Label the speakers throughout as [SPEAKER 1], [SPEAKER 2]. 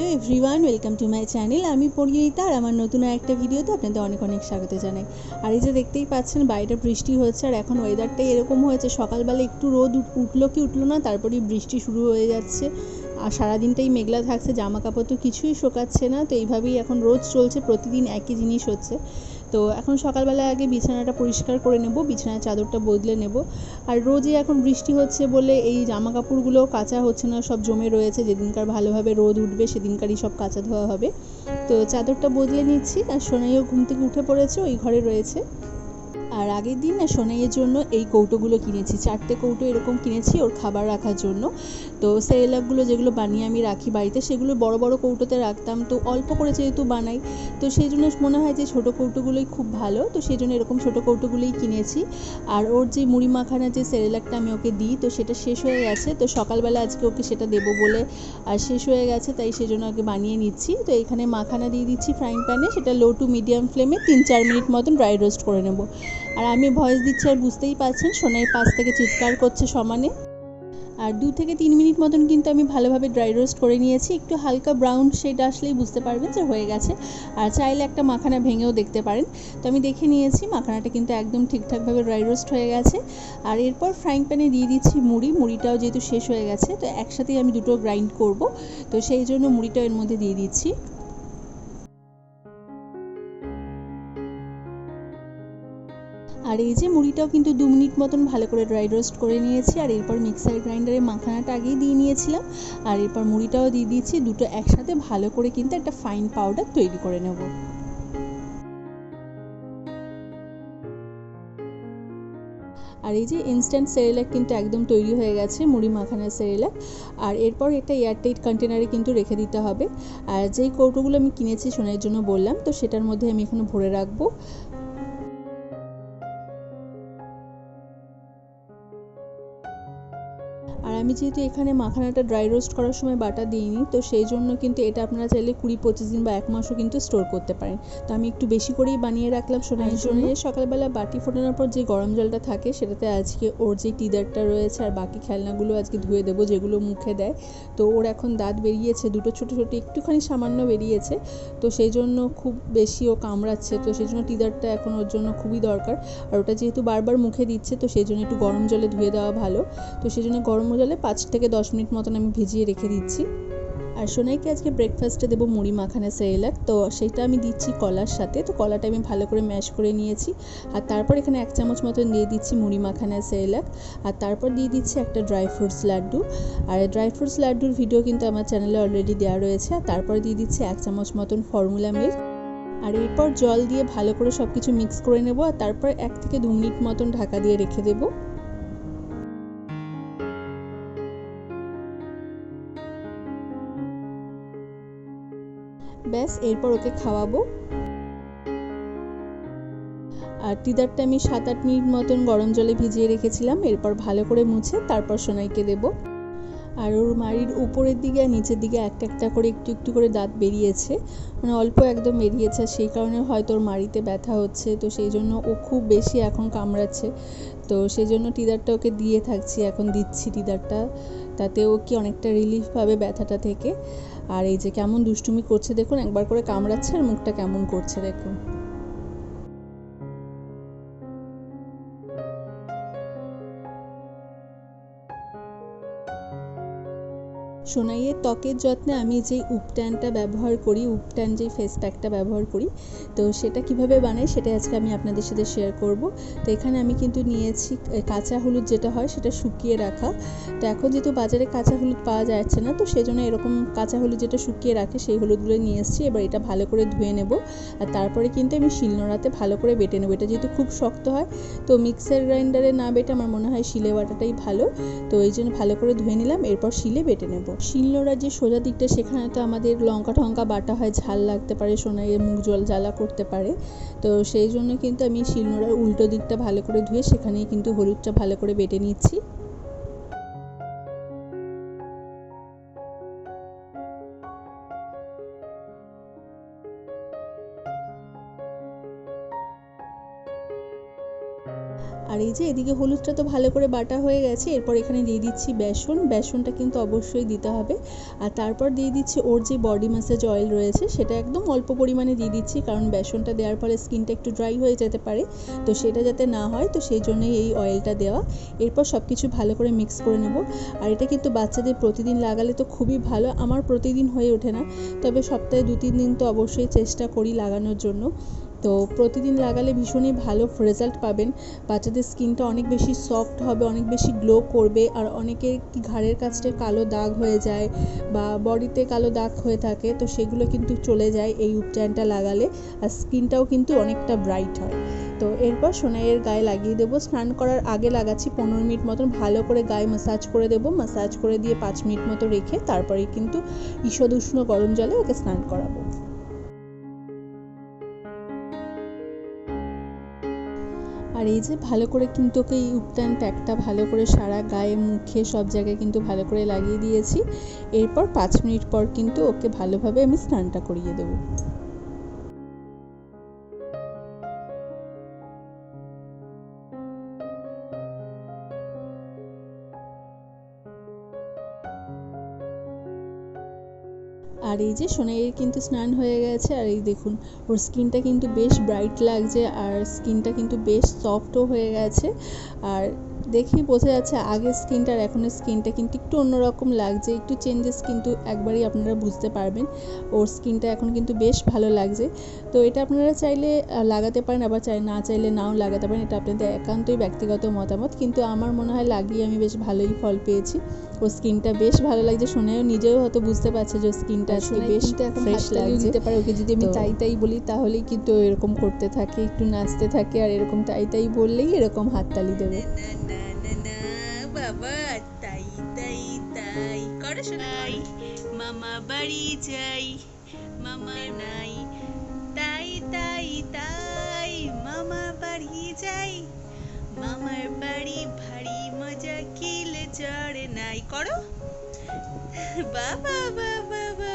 [SPEAKER 1] Everyone, welcome to my channel. আমি পরিণীতা আর আমার নতুন একটা ভিডিওতে আপনাদের অনেক অনেক স্বাগত জানাই। আর এই যে দেখতেই পাচ্ছেন বাইরে বৃষ্টি হচ্ছে আর এখন ওয়েদারটাই এরকম হয়েছে, সকালবেলা একটু রোদ উঠ- উঠল কি উঠল না, তারপরেই বৃষ্টি শুরু হয়ে যাচ্ছে। আর সারাদিনটাই মেঘলা থাকছে জামা কাপড় তো কিছুই শোকাচ্ছে না, তো এইভাবেই এখন রোজ চলছে, প্রতিদিন একই জিনিস হচ্ছে। তো এখন সকালবেলা আগে বিছানাটা পরিষ্কার করে নেব, বিছানার চাদরটা বদলে নেব। আর রোজই এখন বৃষ্টি হচ্ছে বলে এই জামা কাপড়গুলো কাঁচা হচ্ছে না, সব জমে রয়েছে। যেদিনকার ভালোভাবে রোদ উঠবে, সেদিনকারই সব কাঁচা ধোয়া হবে। তো চাদরটা বদলে নিচ্ছি, আর সোনাইও ঘুম থেকে উঠে পড়েছে, ওই ঘরে রয়েছে। আর আগের দিন না সোনাইয়ের জন্য এই কৌটোগুলো কিনেছি। চারটে কৌটো এরকম কিনেছি ওর খাবার রাখার জন্য। তো সেরেলাকগুলো যেগুলো বানিয়ে আমি রাখি বাড়িতে, সেগুলো বড় বড় কৌটোতে রাখতাম। তো অল্প করে যেহেতু বানাই, তো সেই জন্য মনে হয় যে ছোটো কৌটোগুলোই খুব ভালো। তো সেই জন্য এরকম ছোটো কৌটোগুলোই কিনেছি। আর ওর যে মুড়ি মাখানা যে সেরেলাকটা আমি ওকে দিই, তো সেটা শেষ হয়ে গেছে। তো সকালবেলা আজকে ওকে সেটা দেবো বলে আর শেষ হয়ে গেছে, তাই সেই জন্য ওকে বানিয়ে নিচ্ছি। তো এখানে মাখানা দিয়ে দিচ্ছি ফ্রাইং প্যানে, সেটা লো টু মিডিয়াম ফ্লেমে তিন চার মিনিট মতন ড্রাই রোস্ট করে নেব। আর আমি ভয়েস দিচ্ছি আর বুঝতেই পারছেন, সোনাই পাশ থেকে চিৎকার করছে সমানে। আর দু থেকে তিন মিনিট মতন কিন্তু আমি ভালোভাবে ড্রাই রোস্ট করে নিয়েছি। একটু হালকা ব্রাউন শেড আসলেই বুঝতে পারবেন যে হয়ে গেছে। আর চাইলে একটা মাখানা ভেঙেও দেখতে পারেন। তো আমি দেখে নিয়েছি, মাখানাটা কিন্তু একদম ঠিকঠাকভাবে ড্রাই রোস্ট হয়ে গেছে। আর এরপর ফ্রাইং প্যানে দিয়ে দিচ্ছি মুড়ি। মুড়িটাও যেহেতু শেষ হয়ে গেছে, তো একসাথেই আমি দুটো গ্রাইন্ড করব। তো সেই জন্য মুড়িটাও এর মধ্যে দিয়ে দিচ্ছি। আর এই যে মুড়িটাও কিন্তু দু মিনিট মতন ভালো করে ড্রাই রোস্ট করে নিয়েছি, আর এরপর মিক্সার গ্রাইন্ডারে মাখানাটা আগেই দিয়ে নিয়েছিলাম। আর এরপর মুড়িটাও দিয়ে দিয়েছি, দুটো একসাথে ভালো করে কিন্তু একটা ফাইন পাউডার তৈরি করে নেব। আর এই যে ইনস্ট্যান্ট সেরেলাক কিন্তু একদম তৈরি হয়ে গেছে, মুড়ি মাখানার সেরেলাক আর এরপর একটা এয়ারটাইট কন্টেনারে কিন্তু রেখে দিতে হবে। আর যেই কৌটোগুলো আমি কিনেছি সোনার জন্য বললাম, তো সেটার মধ্যে আমি এখানে ভরে রাখব। আমি যেহেতু এখানে মাখানাটা ড্রাই রোস্ট করার সময় বাটা দিইনি তো সেই জন্য কিন্তু এটা আপনারা চাইলে কুড়ি পঁচিশ দিন বা এক মাসও কিন্তু স্টোর করতে পারেন। তো আমি একটু বেশি করেই বানিয়ে রাখলাম সোনাইয়ের জন্য সকালবেলা বাটি ফোটানোর পর যে গরম জলটা থাকে সেটাতে আজকে ওর যে টিদারটা রয়েছে আর বাকি খেলনাগুলো আজকে ধুয়ে দেবো যেগুলো মুখে দেয়। তো ওর এখন দাঁত বেরিয়েছে দুটো ছোটো ছোটো একটুখানি সামান্য বেরিয়েছে। তো সেই জন্য খুব বেশি ও কামড়াচ্ছে তো সেই জন্য টিদারটা এখন ওর জন্য খুবই দরকার। আর ওটা যেহেতু বারবার মুখে দিচ্ছে তো সেই জন্য একটু গরম জলে ধুয়ে দেওয়া ভালো। তো সেই জন্য গরম জলে পাঁচ থেকে দশ মিনিট মতন আমি ভিজিয়ে রেখে দিচ্ছি। আর সোনাইকে আজকে ব্রেকফাস্টে দেবো মুড়ি মাখানা সেরেলাক তো সেটা আমি দিচ্ছি কলার সাথে। তো কলাটা আমি ভালো করে ম্যাশ করে নিয়েছি। আর তারপর এখানে এক চামচ মতন দিয়ে দিচ্ছি মুড়ি মাখানা সেরেলাক আর তারপর দিয়ে দিচ্ছি একটা ড্রাই ফ্রুটস লাড্ডু। আর ড্রাই ফ্রুটস লাড্ডুর ভিডিও কিন্তু আমার চ্যানেলে অলরেডি দেওয়া রয়েছে। আর তারপর দিয়ে দিচ্ছি এক চামচ মতন ফর্মুলা মিল্ক আর এরপর জল দিয়ে ভালো করে সব কিছু মিক্স করে নেব। আর তারপর এক থেকে দু মিনিট মতন ঢাকা দিয়ে রেখে দেবো। ব্যাস, এরপর ওকে খাওয়াবো। আর টিদারটা আমি সাত আট মিনিট মতন গরম জলে ভিজিয়ে রেখেছিলাম, এরপর ভালো করে মুছে তারপর সোনাইকে দেবো। আর ওর মাড়ির উপরের দিকে আর নিচের দিকে একটা একটা করে একটু একটু করে দাঁত বেরিয়েছে। মানে অল্প একদম বেরিয়েছে সেই কারণে হয়তো ওর মাড়িতে ব্যথা হচ্ছে, তো সেই জন্য ও খুব বেশি এখন কামড়াচ্ছে। তো সেই জন্য টিদারটা ওকে দিয়ে থাকছি, এখন দিচ্ছি টিদারটা তাতে ও কি অনেকটা রিলিফ পাবে ব্যথাটা থেকে? আর এই যে কেমন দুষ্টুমি করছে দেখুন, একবার করে কামড়াচ্ছে আর মুখটা কেমন করছে দেখুন। সোনাইয়ের ত্বকের যত্নে আমি যেই উপট্যানটা ব্যবহার করি, উপট্যান যেই ফেস প্যাকটা ব্যবহার করি, তো সেটা কীভাবে বানাই সেটা আজকে আমি আপনাদের সাথে শেয়ার করব। তো এখানে আমি কিন্তু নিয়েছি কাঁচা হলুদ যেটা হয় সেটা শুকিয়ে রাখা। তো এখন যেহেতু বাজারে কাঁচা হলুদ পাওয়া যাচ্ছে না, তো সেই জন্য এরকম কাঁচা হলুদ যেটা শুকিয়ে রাখে সেই হলুদগুলো নিয়ে এসেছি। এবার এটা ভালো করে ধুয়ে নেব। আর তারপরে কিন্তু আমি শিলনোড়াতে ভালো করে বেটে নেব। এটা যেহেতু খুব শক্ত হয়, তো মিক্সার গ্রাইন্ডারে না বেটে আমার মনে হয় শিলে বাটাটাই ভালো। তো এই জন্য ভালো করে ধুয়ে নিলাম, এরপর শিলে বেটে নেব। শিলনোড়ার যে সোজা দিকটা, সেখানে তো আমাদের লঙ্কা টঙ্কা বাটা হয়, ঝাল লাগতে পারে, সোনাইয়ের মুখ জল জ্বালা করতে পারে। তো সেই জন্য কিন্তু আমি শিলনোড়ার উল্টো দিকটা ভালো করে ধুয়ে, সেখানেই কিন্তু হলুদটা ভালো করে বেটে নিচ্ছি। আর এই যে এদিকে হলুদটা তো ভালো করে বাটা হয়ে গেছে, এরপর এখানে দিয়ে দিচ্ছি বেসন। বেসনটা কিন্তু অবশ্যই দিতে হবে। আর তারপর দিয়ে দিচ্ছি ওর যে বডি ম্যাসাজ অয়েল রয়েছে, সেটা একদম অল্প পরিমাণে দিয়ে দিচ্ছি, কারণ বেসনটা দেওয়ার ফলে স্কিনটা একটু ড্রাই হয়ে যেতে পারে। তো সেটা যাতে না হয়, তো সেই জন্যই এই অয়েলটা দেওয়া। এরপর সব কিছু ভালো করে মিক্স করে নেব। আর এটা কিন্তু বাচ্চাদের প্রতিদিন লাগালে তো খুবই ভালো, আমার প্রতিদিন হয়ে ওঠে না। তবে সপ্তাহে দু তিন দিন তো অবশ্যই চেষ্টা করি লাগানোর জন্য। তো প্রতিদিন লাগালে ভীষণই ভালো রেজাল্ট পাবেন। বাচ্চাদের স্কিনটা অনেক বেশি সফট হবে, অনেক বেশি গ্লো করবে, আর অনেকের কি ঘাড়ের কাছটা কালো দাগ হয়ে যায় বা বডিতে কালো দাগ হয়ে থাকে, তো সেগুলো কিন্তু চলে যায় এই উপচায়নটা লাগালে, আর স্কিনটাও কিন্তু অনেকটা ব্রাইট হয়। তো এরপর সোনাইয়ের গায়ে লাগিয়ে দেবো। স্নান করার আগে লাগাচ্ছি পনেরো মিনিট মতন ভালো করে গায়ে ম্যাসাজ করে দেবো। ম্যাসাজ করে দিয়ে পাঁচ মিনিট মতো রেখে তারপরে কিন্তু ঈষদ উষ্ণ গরম জলে ওকে স্নান করাবো। আর এই যে ভালো করে কিন্তু ওকে এই উপটান প্যাকটা ভালো করে সারা গায়ে, মুখে সব জায়গায় কিন্তু ভালো করে লাগিয়ে দিয়েছি। এরপর পাঁচ মিনিট পর কিন্তু ওকে ভালোভাবে আমি স্নানটা করিয়ে দেবো। আর এই যে সোনাইয়ের কিন্তু স্নান হয়ে গেছে, আর এই দেখুন, ওর স্কিনটা কিন্তু বেশ ব্রাইট লাগছে, আর স্কিনটা কিন্তু বেশ সফটও হয়ে গেছে। আর দেখেই বোঝা যাচ্ছে আগের স্কিনটা আর এখনের স্কিনটা কিন্তু একটু অন্যরকম লাগছে, একটু চেঞ্জেস কিন্তু একবারই আপনারা বুঝতে পারবেন। ওর স্কিনটা এখন কিন্তু বেশ ভালো লাগছে। তো এটা আপনারা চাইলে লাগাতে পারেন, আবার চাই, না চাইলে নাও লাগাতে পারেন, এটা আপনাদের একান্তই ব্যক্তিগত মতামত। কিন্তু আমার মনে হয় লাগিয়ে আমি বেশ ভালোই ফল পেয়েছি। ওর স্কিনটা বেশ ভালো লাগছে শোনায়ও নিজেও হয়তো বুঝতে পারছে যে স্কিনটা আজকে বেশ ফ্রেশ লাগছে। দিতে পারে ওকে যদি আমি তাই তাই বলি তাহলেই কিন্তু এরকম করতে থাকে একটু নাচতে থাকে আর এরকম তাই তাই বললেই এরকম হাততালি দেবে।
[SPEAKER 2] না না না বাবা তাই তাই তাই। করো শোনাই মামা বাড়ি যাই মামা নাই। তাই তাই তাই মামা বাড়ি যাই। মামার বাড়ি ভারী মজা কিল চড়ে করো? বাবা বাবা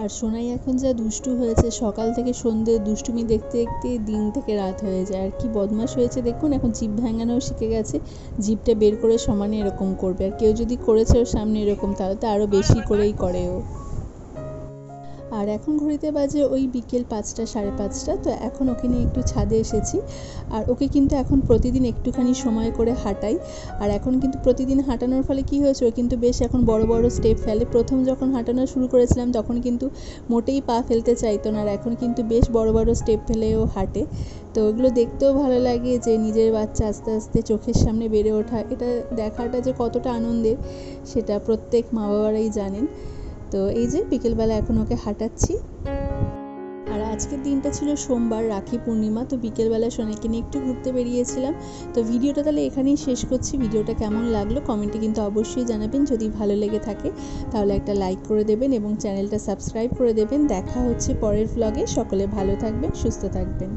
[SPEAKER 1] আর সোনাই এখন যা দুষ্টু হয়েছে, সকাল থেকে সন্ধে দুষ্টুমি দেখতে দেখতে দিন থেকে রাত হয়ে যায়। আর কি বদমাশ হয়েছে দেখুন, এখন জিভ ভাঙানোও শিখে গেছে। জিভটা বের করে সমানে এরকম করবে। আর কেউ যদি করেছে ওর সামনে এরকম, তাহলে তো আরও বেশি করেই করে ও। আর এখন ঘড়িতে বাজে ওই বিকেল পাঁচটা, সাড়ে পাঁচটা। তো এখন ওকে নিয়ে একটু ছাদে এসেছি। আর ওকে কিন্তু এখন প্রতিদিন একটুখানি সময় করে হাঁটাই। আর এখন কিন্তু প্রতিদিন হাঁটানোর ফলে কি হয়েছে, ও কিন্তু বেশ এখন বড় বড় স্টেপ ফেলে। প্রথম যখন হাঁটানো শুরু করেছিলাম, তখন কিন্তু মোটেই পা ফেলতে চাইতো না। আর এখন কিন্তু বেশ বড় বড় স্টেপ ফেলে ও হাঁটে। তো ওগুলো দেখতেও ভালো লাগে যে নিজের বাচ্চা আস্তে আস্তে চোখের সামনে বেড়ে ওঠা। এটা দেখাটা যে কতটা আনন্দের, সেটা প্রত্যেক মা বাবারাই জানেন। তো এই যে বিকেলবেলা এখন ওকে হাঁটাচ্ছি। আর আজকের দিনটা ছিল সোমবার, রাখি পূর্ণিমা, তো বিকেলবেলা সোনাইকে নিয়ে একটু ঘুরতে বেরিয়েছিলাম। তো ভিডিওটা তাহলে এখানেই শেষ করছি। ভিডিওটা কেমন লাগল কমেন্টে কিন্তু অবশ্যই জানাবেন। যদি ভালো লেগে থাকে তাহলে একটা লাইক করে দেবেন এবং চ্যানেলটা সাবস্ক্রাইব করে দেবেন। দেখা হচ্ছে পরের ভ্লগে সকলে ভালো থাকবেন, সুস্থ থাকবেন।